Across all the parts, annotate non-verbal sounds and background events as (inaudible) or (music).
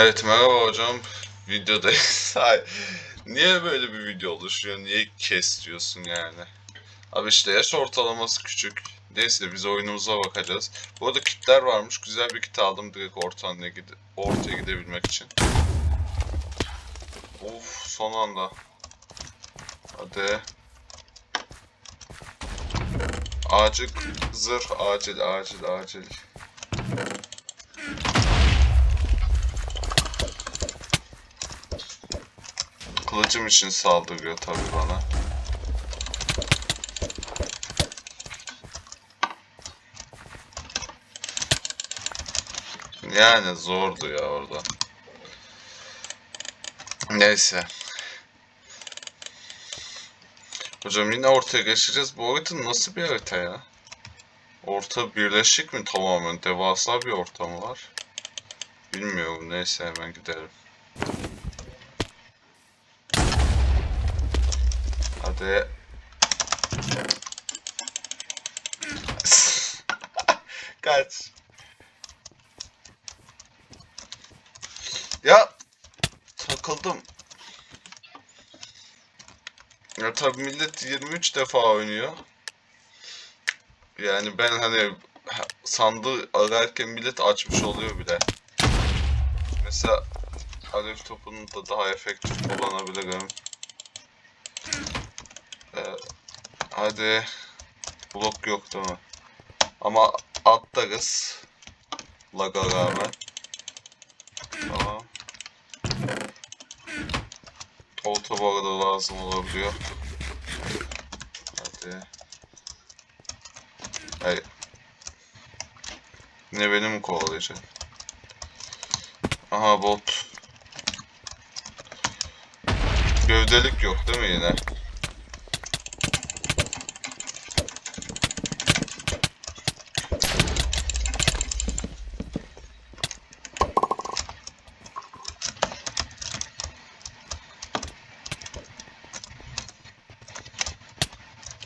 Evet merhaba hocam. Videodayız. (laughs) Niye böyle bir video oluşuyor? Niye kes diyorsun yani? Abi işte yaş ortalaması küçük. Neyse biz oyunumuza bakacağız. Bu arada kitler varmış. Güzel bir kit aldım direkt ortaya, gide ortaya gidebilmek için. Of son anda. Hadi. Acil zırh acil acil acil. Kılıcım için saldırıyor tabi bana. Yani zordu ya orada. Neyse. Hocam yine ortaya geçeceğiz. Bu harita nasıl bir harita ya? Orta birleşik mi tamamen? Devasa bir ortamı var. Bilmiyorum. Neyse hemen gidelim. Hadi. Kaç. Ya takıldım. Ya tabi millet 23 defa oynuyor. Yani ben hani ha- sandığı ararken millet açmış oluyor bile. Mesela alev topunu da daha efektif kullanabilirim. Hadi. Blok yok değil mi? Ama atlarız. Laga rağmen. Tamam. Olta bu arada lazım olabiliyor. Hadi. Hayır. Yine beni mi kovalayacak? Aha bot. Gövdelik yok değil mi yine?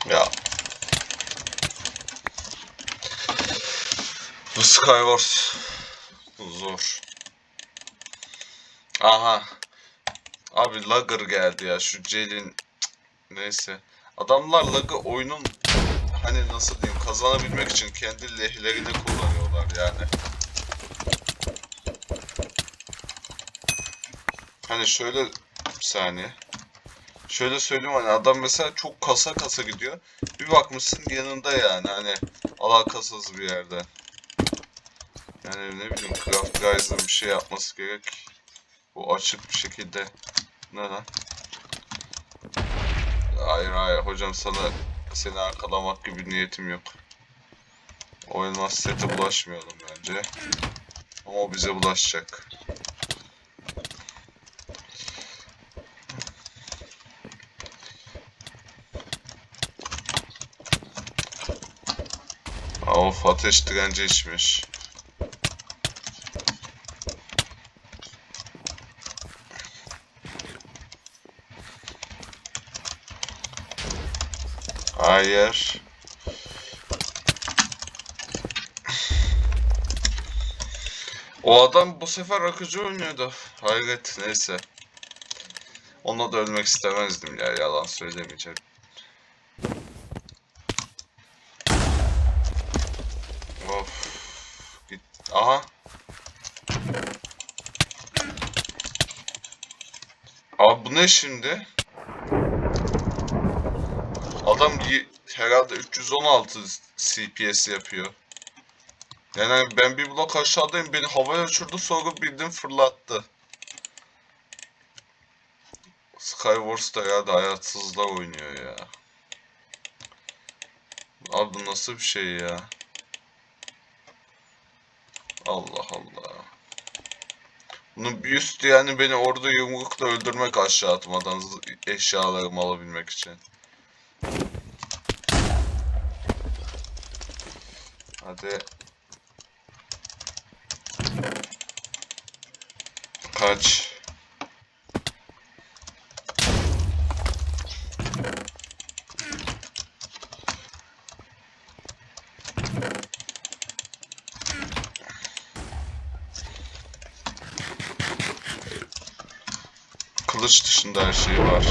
Ya. Bu Skywars zor. Aha. Abi Lagger geldi ya şu Celin neyse. Adamlar Lag'ı oyunun hani nasıl diyeyim kazanabilmek için kendi lehlerine kullanıyorlar yani. Hani şöyle bir saniye. Şöyle söyleyeyim hani adam mesela çok kasa kasa gidiyor. Bir bakmışsın yanında yani hani alakasız bir yerde. Yani ne bileyim Craft Guys'ın bir şey yapması gerek. Bu açık bir şekilde. Ne lan? Hayır hayır hocam sana seni arkalamak gibi niyetim yok. O elmas bulaşmayalım bence. Ama o bize bulaşacak. Of ateş direnci içmiş. Hayır. O adam bu sefer akıcı oynuyordu. Hayret neyse. Ona da ölmek istemezdim ya yalan söylemeyeceğim. Of. Git. Aha. Abi bu ne şimdi? Adam herhalde 316 CPS yapıyor. Yani ben bir blok aşağıdayım beni havaya uçurdu sonra bildim fırlattı. Skywars da ya da hayatsızlar oynuyor ya. Abi nasıl bir şey ya? Allah Allah. Bunun bir üstü yani beni orada yumrukla öldürmek aşağı atmadan eşyalarımı alabilmek için. Hadi. Kaç. kılıç dışında her şey var.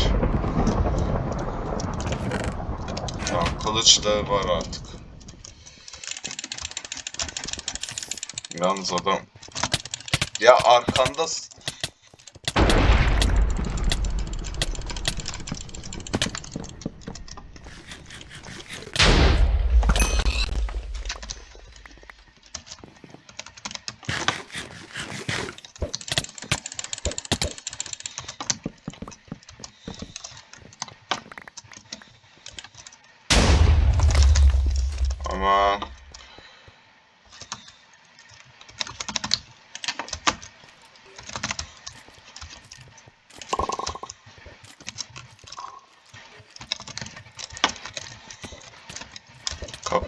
Tamam kılıç da var artık. Yalnız adam... Ya arkanda...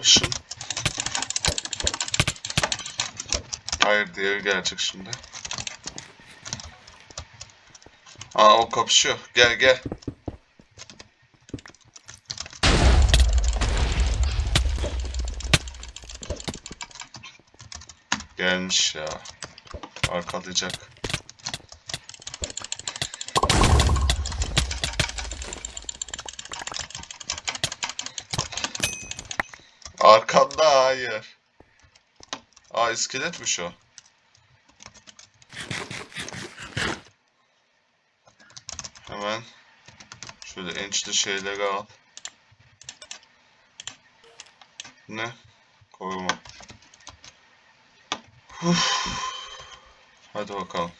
Kapışın. Hayır diğeri gelecek şimdi. Aa o kapışıyor. Gel gel. Gelmiş ya. Arkalayacak. Arkanda hayır. Aa iskeletmiş o. Hemen şöyle ençli şeyleri al. Ne? Koyma. Uf. Hadi bakalım.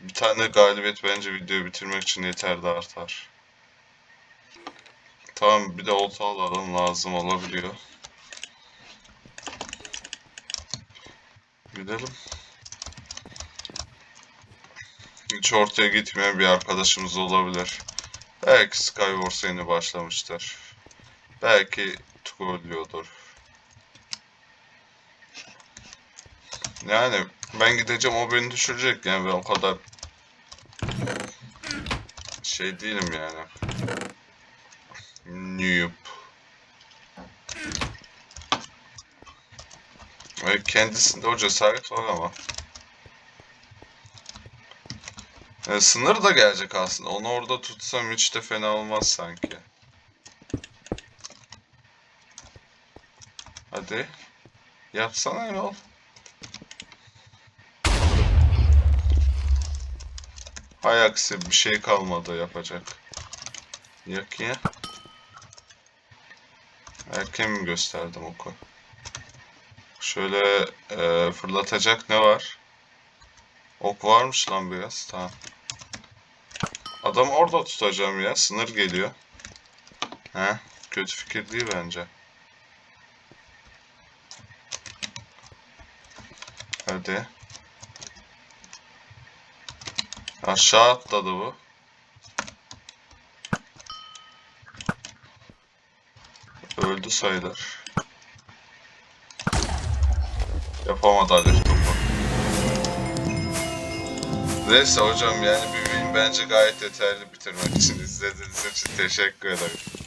Bir tane galibiyet bence videoyu bitirmek için yeter de artar. Tamam bir de olta alalım lazım olabiliyor. Gidelim. Hiç ortaya gitmeyen bir arkadaşımız olabilir. Belki Skywars yeni başlamıştır. Belki trollüyordur. Yani ben gideceğim o beni düşürecek yani ben o kadar şey değilim yani. Noob. Ve kendisinde o cesaret var ama. Yani sınır da gelecek aslında. Onu orada tutsam hiç de fena olmaz sanki. Hadi. Yapsana yol. Hay aksi bir şey kalmadı yapacak. Yok ya. Erken mi gösterdim oku? Şöyle e, fırlatacak ne var? Ok varmış lan biraz. Tamam. Adam orada tutacağım ya. Sınır geliyor. He? Kötü fikir değil bence. Hadi. Aşağı atladı bu. Öldü sayılır. Yapamadı Alef topu. Neyse hocam yani bir win bence gayet yeterli bitirmek için. İzlediğiniz için teşekkür ederim.